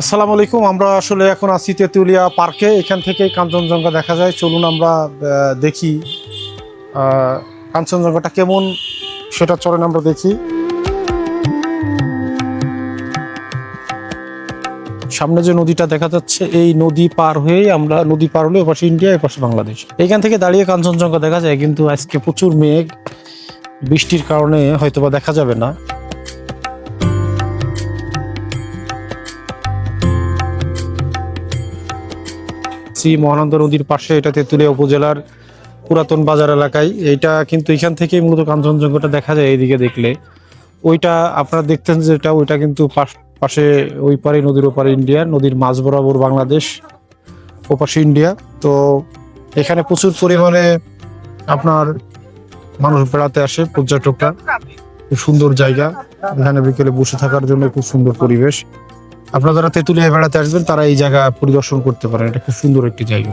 আসসালামু আলাইকুম, আমরা আসলে এখন আছি তেঁতুলিয়া পার্কে, এখান থেকে কাঞ্চনজঙ্ঘা দেখা যায়। চলুন আমরা দেখি কাঞ্চনজঙ্ঘাটা কেমন, সেটা চলেন আমরা দেখি। সামনে যে নদীটা দেখা যাচ্ছে, এই নদী পার হয়ে আমরা, নদী পার হলে এপাশে ইন্ডিয়া, এপাশে বাংলাদেশ। এখান থেকে দাঁড়িয়ে কাঞ্চনজঙ্ঘা দেখা যায়, কিন্তু আজকে প্রচুর মেঘ, বৃষ্টির কারণে হয়তোবা দেখা যাবে না। শ্রী মহানন্দ নদীর পাশে, এটা তেঁতুলিয়া উপজেলার পুরাতন বাজার এলাকায়। এটা কিন্তু এখান থেকেই মূলত কাঞ্চনজঙ্ঘাটা দেখা যায় এইদিকে দেখলে। ওইটা আপনারা দেখতেন যেটা, ওইটা কিন্তু পাশ- ওই পারে, নদীর ওপারে ইন্ডিয়া, নদীর মাঝ বরাবর বাংলাদেশ, ওপাশে ইন্ডিয়া। তো এখানে প্রচুর পরিমাণে আপনার মানুষ বেড়াতে আসে, পর্যটকরা। সুন্দর জায়গা। এখানে বিকেলে বসে থাকার জন্য খুব সুন্দর পরিবেশ। আপনারা যারা তেঁতুলিয়া বেড়াতে আসবেন, তারা এই জায়গা পরিদর্শন করতে পারেন। এটা খুব সুন্দর একটি জায়গা।